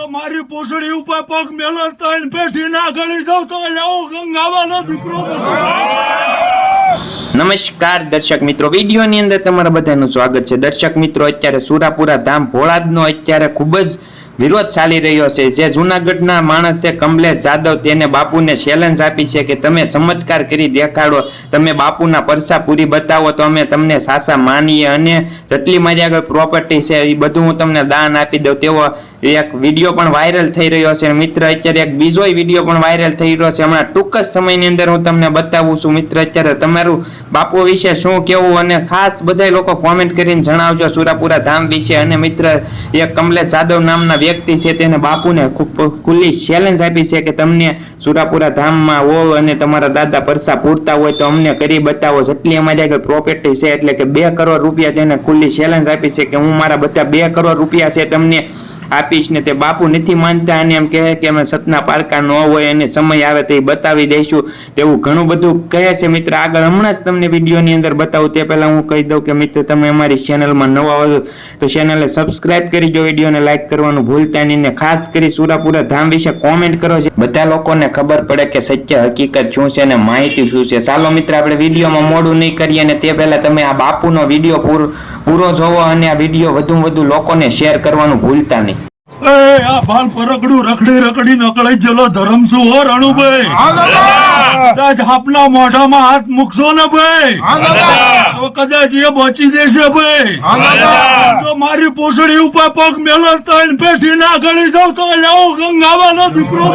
જો મારી પોસડી ઉપર પગ મેલો પેઠી ના ગળી જાવ તો લાવો ગંગાવાનો દીકરો નમસ્કાર દર્શક મિત્રો, વિડીયોની અંદર તમારા બધાનું સ્વાગત છે. દર્શક મિત્રો, અત્યારે સુરાપુરા ધામ ભોળાદનો અત્યારે ખૂબ જ વિરોધ ચાલી રહ્યો છે. જે જૂનાગઢના માણસ કમલેશ જાદવ તેને બાપુને ચેલેન્જ આપી છે કે તમે ચમત્કાર કરી દેખાડો. તમે બાપુના પરસા પૂરી બતાવો તો અમે તમને સાસા માનીએ અને જેટલી મારી આગળ પ્રોપર્ટી છે એ બધું હું તમને દાન આપી દઉં. તેવો એક વીડિયો પણ વાયરલ થઈ રહ્યો છે. મિત્ર, અત્યારે એક બીજો વીડિયો પણ વાયરલ થઈ રહ્યો છે. હમણાં ટૂંક જ સમયની અંદર હું તમને બતાવું છું. મિત્ર, અત્યારે તમારું બાપુ વિશે શું કેવું અને ખાસ બધા લોકો કોમેન્ટ કરીને જણાવજો. સુરાપુરા ધામ વિશે. અને મિત્ર એક કમલેશ જાદવ નામના વ્યક્તિ છે તેને બાપુને ખૂબ ખુલ્લી ચેલેન્જ આપી છે કે તમને સુરાપુરા ધામમાં હો અને તમારા દાદા પરસા પૂરતા હોય તો અમને કરી બતાવો. જેટલી અમારી આગળ પ્રોપર્ટી છે એટલે કે બે કરોડ રૂપિયા તેને ખુલ્લી ચેલેન્જ આપી છે કે હું મારા બધા બે કરોડ રૂપિયા છે તમને આપીશ ને તે બાપુ નથી માનતા અને એમ કહે કે અમે સતના પારકા ન હોય અને સમય આવે તો એ બતાવી દઈશું. તેવું ઘણું બધું કહે છે મિત્ર. આગળ હમણાં જ તમને વિડીયોની અંદર બતાવું. તે પહેલાં હું કહી દઉં કે મિત્ર, તમે અમારી ચેનલમાં નવા હોય તો ચેનલને સબસ્ક્રાઇબ કરી જો વિડીયોને લાઈક કરવાનું ભૂલતા નહીં ને ખાસ કરી સુરાપુરા ધામ વિશે કોમેન્ટ કરો છે. બધા લોકોને ખબર પડે કે સત્ય હકીકત શું છે અને માહિતી શું છે. ચાલો મિત્ર, આપણે વિડીયોમાં મોડું નહીં કરીએ અને તે પહેલાં તમે આ બાપુનો વીડિયો પૂરો જોવો અને આ વીડિયો વધુ વધુ લોકોને શેર કરવાનું ભૂલતા નહીં. આ બાલ પરગડું રખડી રખડી નકળાઈ જલો ધરમ શું હો રણુભાઈ. કદાચ આપના મોઢામાં હાથ મૂકશો ને ભાઈ. તો કદાચ એ બચી જશે ભાઈ. જો મારી પોસડી ઉપર પગ મેલો તણ પેઠી ના ગળી જાવ તો લેવો ગંગાવાનો દીકરો